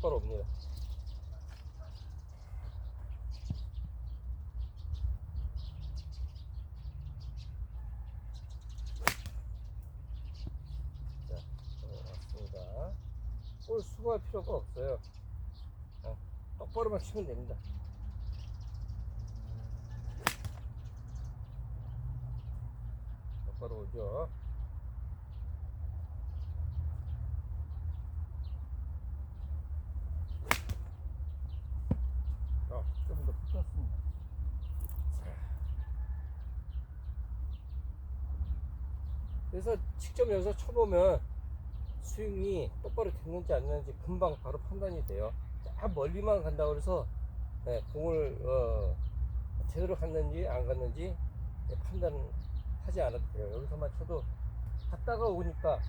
똑바로 옵니다. 자, 왔습니다. 볼 수고할 필요가 없어요. 어, 똑바로만 치면 됩니다. 똑바로 오죠. 붙었습니다. 자. 그래서 직접 여기서 쳐보면 스윙이 똑바로 됐는지 안 됐는지 금방 바로 판단이 돼요. 자, 멀리만 간다고 해서 예, 공을 어, 제대로 갔는지 안 갔는지 예, 판단하지 않아도 돼요. 여기서만 쳐도 갔다가 오니까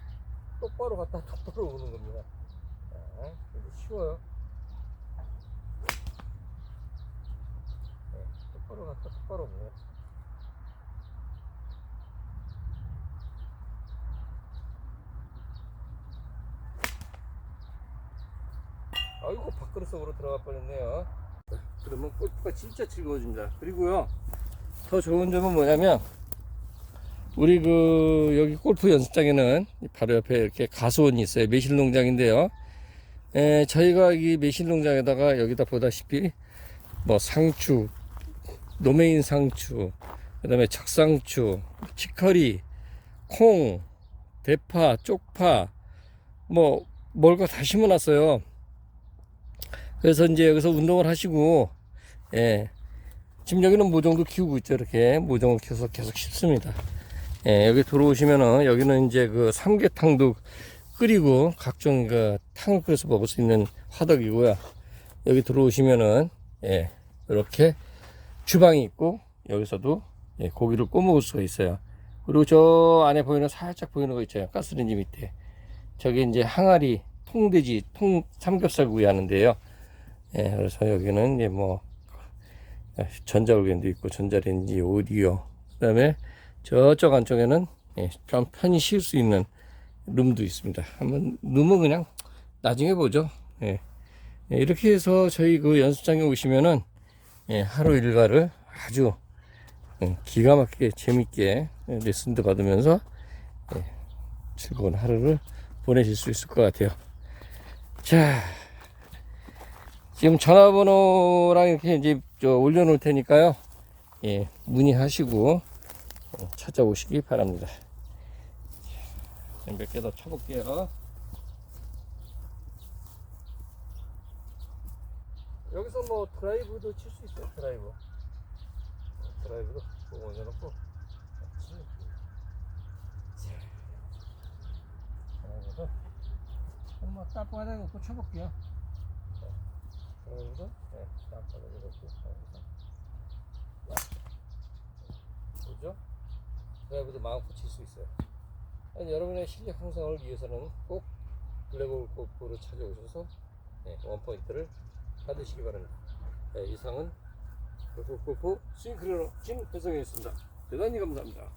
똑바로 갔다 똑바로 오는 겁니다. 자, 그래도 쉬워요. 네, 똑바로 갔다 똑바로 오네요. 아이고 밖으로 속으로 들어가 버렸네요. 그러면 골프가 진짜 즐거워집니다. 그리고요 더 좋은 점은 뭐냐면 우리 그 여기 골프 연습장에는 바로 옆에 이렇게 가수원이 있어요. 매실 농장인데요. 에, 저희가 이 매실 농장에다가 여기다 보다시피 뭐 상추, 노메인 상추, 그 다음에 적상추, 치커리, 콩, 대파, 쪽파, 뭐 뭘 거 다 심어 놨어요. 그래서 이제 여기서 운동을 하시고, 예. 지금 여기는 모종도 키우고 있죠. 이렇게 모종을 키워서 계속 심습니다. 예, 여기 들어오시면은 여기는 이제 그 삼계탕도 끓이고 각종 그 탕을 끓여서 먹을 수 있는 화덕이고요. 여기 들어오시면은 예, 이렇게 주방이 있고 여기서도 예, 고기를 구워 먹을 수가 있어요. 그리고 저 안에 보이는 살짝 보이는 거 있잖아요. 가스레인지 밑에. 저게 이제 항아리 통돼지 통 삼겹살 구이 하는데요. 예, 그래서 여기는 이제 뭐 전자올겐도 있고 전자레인지 오디오 그다음에 저쪽 안쪽에는 예, 좀 편히 쉴 수 있는 룸도 있습니다. 한번 룸은 그냥 나중에 보죠. 예. 예, 이렇게 해서 저희 그 연습장에 오시면은 예, 하루 일과를 아주 음, 기가 막히게 재밌게 예, 레슨도 받으면서 예, 즐거운 하루를 보내실 수 있을 것 같아요. 자, 지금 전화번호랑 이렇게 이제 저 올려놓을 테니까요. 예, 문의하시고 어, 찾아오시기 바랍니다. 몇 개 더 쳐볼게요. 여기서 뭐 드라이브도 칠 수 있어요. 드라이브. 어, 드라이브도. 자, 드라이브도 한번 땅바닥에 놓고 쳐볼게요. 드라이브도 네, 땅바닥에 놓고. 보죠? 드라이브도 마음껏 칠 수 있어요. 아니, 여러분의 실력 향상을 위해서는 꼭 블랙홀 골프를 찾아오셔서 네, 원포인트를 받으시기 바랍니다. 네, 이상은 골프 골프 스윙크리너 김혜성이었습니다. 대단히 감사합니다.